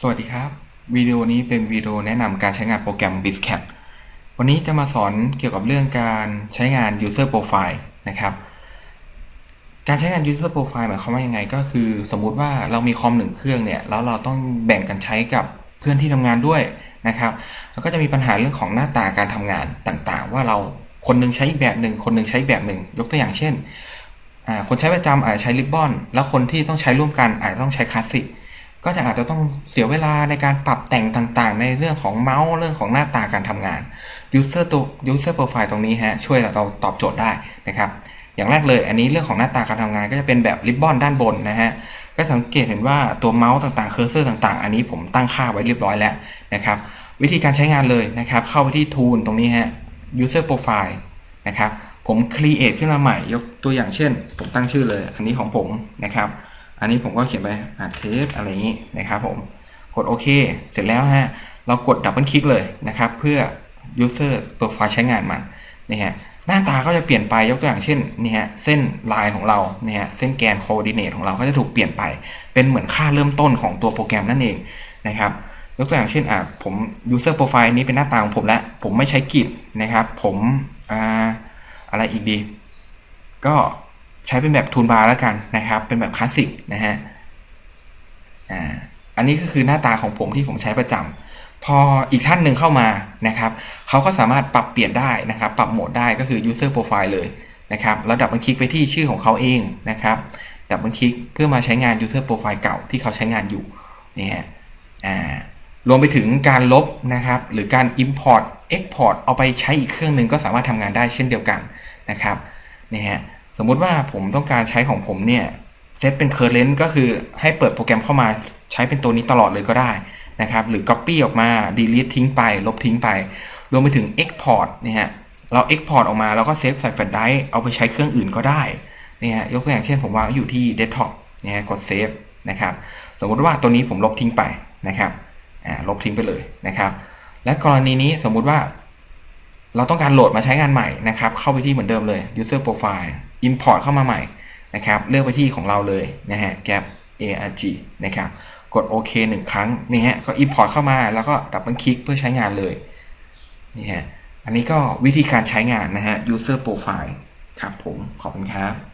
สวัสดีครับ วิดีโอนี้เป็นวิดีโอแนะนำการใช้งานโปรแกรม b i z c a t วันนี้จะมาสอนเกี่ยวกับเรื่องการใช้งาน User Profile นะครับ การใช้งาน User Profile หมายความว่ายังไงก็คือ สมมุติว่าเรามีคอมหนึ่งเครื่องเนี่ย แล้วเราต้องแบ่งกันใช้กับเพื่อนที่ทำงานด้วยนะครับ แล้วก็จะมีปัญหาเรื่องของหน้าตาการทำงานต่างๆ ว่าเราคนหนึงใช้อีกแบบหนึ่งคนหนึงใช้แบบหนึ่งยกตัวอย่างเช่น คนใช้ประจำอาจใช้ริบบอนแล้วคนที่ต้องใช้ร่วมกันอาจต้องใช้คลาสสิก ก็จะอาจจะต้องเสียเวลาในการปรับแต่งต่างๆ ในเรื่องของเมาส์เรื่องของหน้าตาการทำงาน user ตัว user profile ตรงนี้ฮะช่วยเราตอบโจทย์ได้นะครับ อย่างแรกเลยอันนี้เรื่องของหน้าตาการทำงานก็จะเป็นแบบริบบอนด้านบนนะฮะก็สังเกตเห็นว่าตัวเมาส์ต่างๆเคอร์เซอร์ต่างๆ อันนี้ผมตั้งค่าไว้เรียบร้อยแล้วนะครับ วิธีการใช้งานเลยนะครับ เข้าไปที่ tool ตรงนี้ฮะ user profile นะครับผม create ขึ้นมาใหม่ยกตัวอย่างเช่น ผมตั้งชื่อเลย อันนี้ของผมนะครับ อันนี้ผมก็เขียนไปอาเทสอะไรอย่างนี้นะครับผมกดโอเค เสร็จแล้วฮะเรากดดับเบิลคลิกเลยนะครับ เพื่อ user profile ใช้งานมันนี่ฮะหน้าตาก็จะเปลี่ยนไปยกตัวอย่างเช่นนี่ฮะเส้นลายของเราเนี่ยฮะเส้นแกน coordinate ของเราก็จะถูกเปลี่ยนไป เป็นเหมือนค่าเริ่มต้นของตัวโปรแกรมนั่นเองนะครับยกตัวอย่างเช่นอะผม user profile นี้เป็นหน้าตาของผมแล้ว ผมไม่ใช้กริดนะครับ ผมอ่าอะไรอีกดี ก็ ใช้เป็นแบบทูลบาร์แล้วกันนะครับ เป็นแบบคลาสสิกนะฮะอ่าอันนี้ก็คือหน้าตาของผมที่ผมใช้ประจำพออีกท่านหนึ่งเข้ามานะครับเขาก็สามารถปรับเปลี่ยนได้นะครับ ปรับโหมดได้ก็คือ user profile เลยนะครับแล้วดับเบิลคลิกไปที่ชื่อของเขาเองนะครับดับเบิลคลิกเพื่อมาใช้งาน user profile เก่าที่เขาใช้งานอยู่นี่ฮะอ่ารวมไปถึงการลบนะครับ หรือการ import export เอาไปใช้อีกเครื่องหนึ่งก็สามารถทำงานได้เช่นเดียวกันนะครับนี่ฮะ สมมุติว่าผมต้องการใช้ของผมเนี่ยเซตเป็น current ก็คือให้เปิดโปรแกรมเข้ามาใช้เป็นตัวนี้ตลอดเลยก็ได้นะครับ หรือ copy ออกมา delete ทิ้งไป ลบทิ้งไป รวมไปถึง export เนี่ยฮะเรา export ออกมาแล้วก็เซฟใส่แฟลชไดรฟ์เอาไปใช้เครื่องอื่นก็ได้เนี่ยฮะยกตัวอย่างเช่นผมวางอยู่ที่ desktop เนี่ยฮะกดเซฟนะครับสมมุติว่าตัวนี้ผมลบทิ้งไปนะครับอ่าลบทิ้งไปเลยนะครับ และกรณีนี้สมมุติว่า เราต้องการโหลดมาใช้งานใหม่นะครับ เข้าไปที่เหมือนเดิมเลย user profile import เข้ามาใหม่นะครับ เลือกไปที่ของเราเลยนะฮะ gap arg นะครับ กดโอเคหนึ่งครั้งนี่ฮะ ก็ import เข้ามาแล้วก็ดับเบิลคลิกเพื่อใช้งานเลยนี่ฮะ อันนี้ก็วิธีการใช้งานนะฮะ user profile ครับผม ขอบคุณครับ